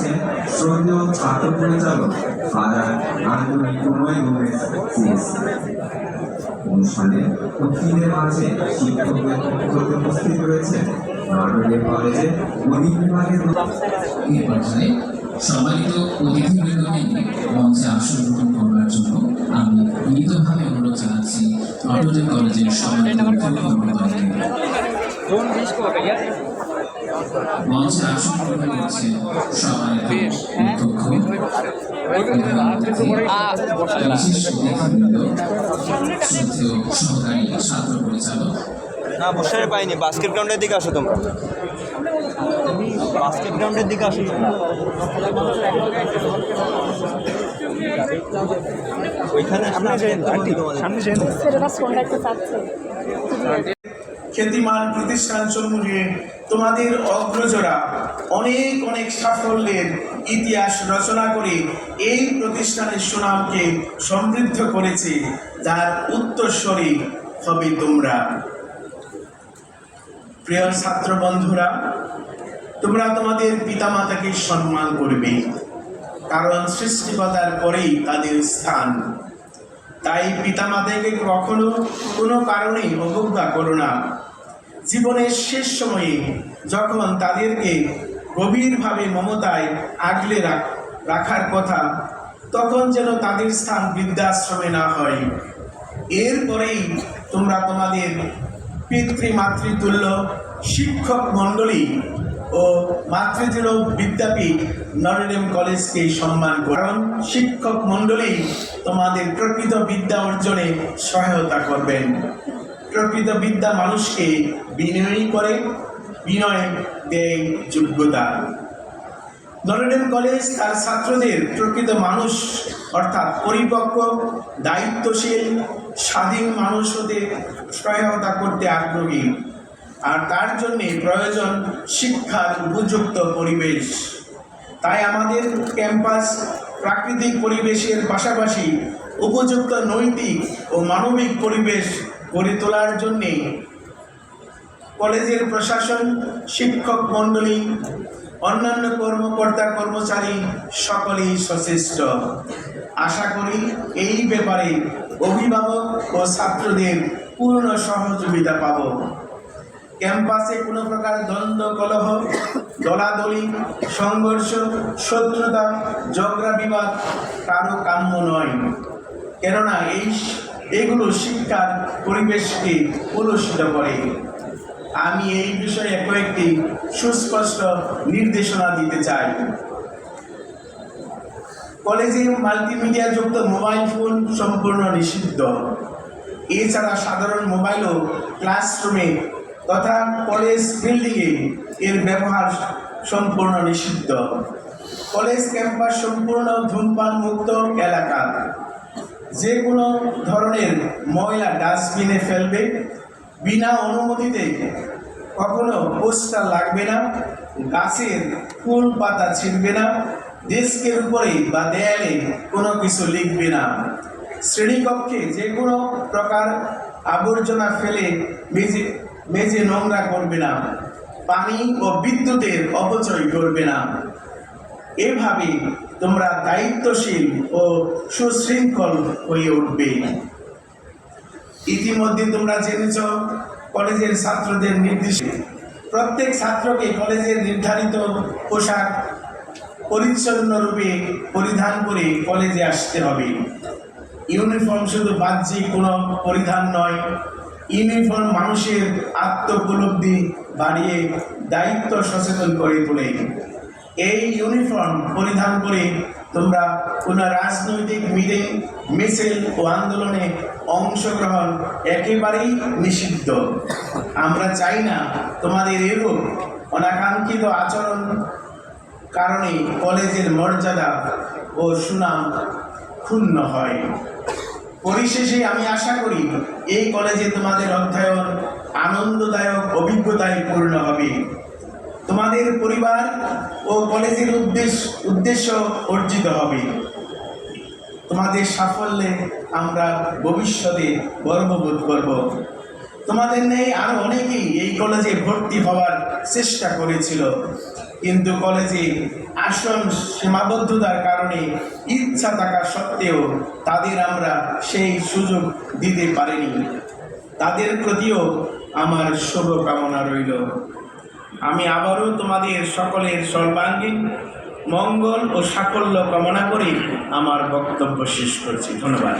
আছেন শ্রদ্ধেয় ছাত্র পরিচালক ফাদার আন্দোলন কুময় গোমেজ অনুষ্ঠানে অতিথিদের মাঝে শিক্ষকদের পক্ষ হতে উপস্থিত রয়েছেন নটরডেম কলেজের গণিত বিভাগের এই পর্যায়ে সম্মানিত অতিথিবৃন্দকে মঞ্চে আসন গ্রহণ করবার জন্য আমি বিনীতভাবে অনুরোধ জানাচ্ছি নটরডেম কলেজের সম্মানিত অতিথিবৃন্দকে মঞ্চে আসন গ্রহণ করছেন সম্মানিত ছাত্র পরিচালক না বসে পাইনি বাস্কেট গ্রাউন্ডের দিকে আসো তোমরা। বাস্কেট গ্রাউন্ডের দিকে আসো ওইখানে সামনে। কোনটা একটু চাচ্ছে। খ্যাতিমান প্রতিষ্ঠান সমূহে তোমাদের অগ্রজরা অনেক অনেক সাফল্যের ইতিহাস রচনা করে এই প্রতিষ্ঠানের সুনামকে সমৃদ্ধ করেছে, যার উত্তরস্বরী হবে তোমরা। প্রিয় ছাত্র বন্ধুরা তোমরা তোমাদের পিতামাতাকে সম্মান করবে, কারণ সৃষ্টিকতার পরেই তাদের স্থান তাই পিতামাতাকে কখনো কোনো কারণে অবজ্ঞা করো না। জীবনের শেষ সময়ে যখন তাদেরকে গভীরভাবে মমতায় আগলে রাখ- রাখার কথা, তখন যেন তাদের স্থান বৃদ্ধাশ্রমে না হয়। এরপরেই তোমরা তোমাদের পিতৃ মাতৃতুল্য শিক্ষক মণ্ডলী ও মাতৃতুল্য বিদ্যাপীঠ নরেডেম কলেজকে সম্মান করো। কারণ শিক্ষক মণ্ডলী তোমাদের প্রকৃত বিদ্যা অর্জনে সহায়তা করবেন। প্রকৃত বিদ্যা মানুষকে বিনয়ী করে, বিনয় দেয় যোগ্যতা। নরেডেম কলেজ তার ছাত্রদের প্রকৃত মানুষ, অর্থাৎ পরিপক্ক, দায়িত্বশীল, স্বাধীন মানুষ হতে সহায়তা করতে আগ্রহী। আর তার জন্যে প্রয়োজন শিক্ষার উপযুক্ত পরিবেশ। তাই আমাদের ক্যাম্পাস প্রাকৃতিক পরিবেশের পাশাপাশি উপযুক্ত নৈতিক ও মানবিক পরিবেশ গড়ে তোলার জন্যে কলেজের প্রশাসন, শিক্ষক মণ্ডলী, অন্যান্য কর্মকর্তা কর্মচারী সকলেই সচেষ্ট। আশা করি এই ব্যাপারে অভিভাবক ও ছাত্রদের পূর্ণ সহযোগিতা পাব। ক্যাম্পাসে কোনো প্রকার দ্বন্দ্ব, কলহ, দলাদলি, সংঘর্ষ, শত্রুতা, ঝগড়া, বিবাদ কারও কাম্য নয়। কেননা এই এগুলো শিক্ষার পরিবেশকে কলুষিত করে। আমি এই বিষয়ে কয়েকটি সুস্পষ্ট নির্দেশনা দিতে চাই। কলেজে মাল্টিমিডিয়া যুক্ত মোবাইল ফোন সম্পূর্ণ নিষিদ্ধ। এছাড়া সাধারণ মোবাইলও ক্লাসরুমে তথা কলেজ বিল্ডিংয়ে এর ব্যবহার সম্পূর্ণ নিষিদ্ধ। কলেজ ক্যাম্পাস সম্পূর্ণ ধূমপান মুক্ত এলাকা। যে কোনো ধরনের ময়লা ডাস্টবিনে ফেলবে, বিনা অনুমতিতে কখনো পোস্টার লাগবে না, গাছের ফুল পাতা ছিঁড়বে না, ডেস্কের উপরে বা দেয়ালে কোনো কিছু লিখবে না। শ্রেণীকক্ষে যে কোনো প্রকার আবর্জনা ফেলে মেঝে মেঝে নোংরা করবে না। পানি ও বিদ্যুতের অপচয় করবে না। এভাবে তোমরা দায়িত্বশীল ও সুশৃঙ্খল হয়ে উঠবে। ইতিমধ্যে তোমরা জেনেছ, কলেজের ছাত্রদের নির্দেশে প্রত্যেক ছাত্রকে কলেজের নির্ধারিত পোশাক পরিচ্ছন্ন রূপে পরিধান করে কলেজে আসতে হবে। ইউনিফর্ম শুধু বাহ্যিক কোনো পরিধান নয় ইউনিফর্ম মানুষের আত্মোপলব্ধি বাড়িয়ে দায়িত্ব সচেতন করে তোলে। এই ইউনিফর্ম পরিধান করে তোমরা কোনো রাজনৈতিক মিটিং, মিছিল ও আন্দোলনে অংশগ্রহণ একেবারেই নিষিদ্ধ। আমরা চাই না তোমাদের এরূপ অনাকাঙ্ক্ষিত আচরণ কারণে কলেজের মর্যাদা ও সুনাম ক্ষুণ্ণ হয়। পরিশেষে আমি আশা করি এই কলেজে তোমাদের অধ্যয়ন আনন্দদায়ক, অভিজ্ঞতায় পূর্ণ হবে। তোমাদের পরিবার ও কলেজের উদ্দেশ্য উদ্দেশ্য অর্জিত হবে। তোমাদের সাফল্যে আমরা ভবিষ্যতে গর্ববোধ করব। তোমাদের নেই আরও অনেকেই এই কলেজে ভর্তি হওয়ার চেষ্টা করেছিল। কিন্তু কলেজে আসন সীমাবদ্ধতার কারণে ইচ্ছা থাকা সত্ত্বেও তাদের আমরা সেই সুযোগ দিতে পারিনি। তাদের প্রতিও আমার শুভকামনা রইল। আমি আবারও তোমাদের সকলের সর্বাঙ্গীন মঙ্গল ও সাফল্য কামনা করে আমার বক্তব্য শেষ করছি। ধন্যবাদ।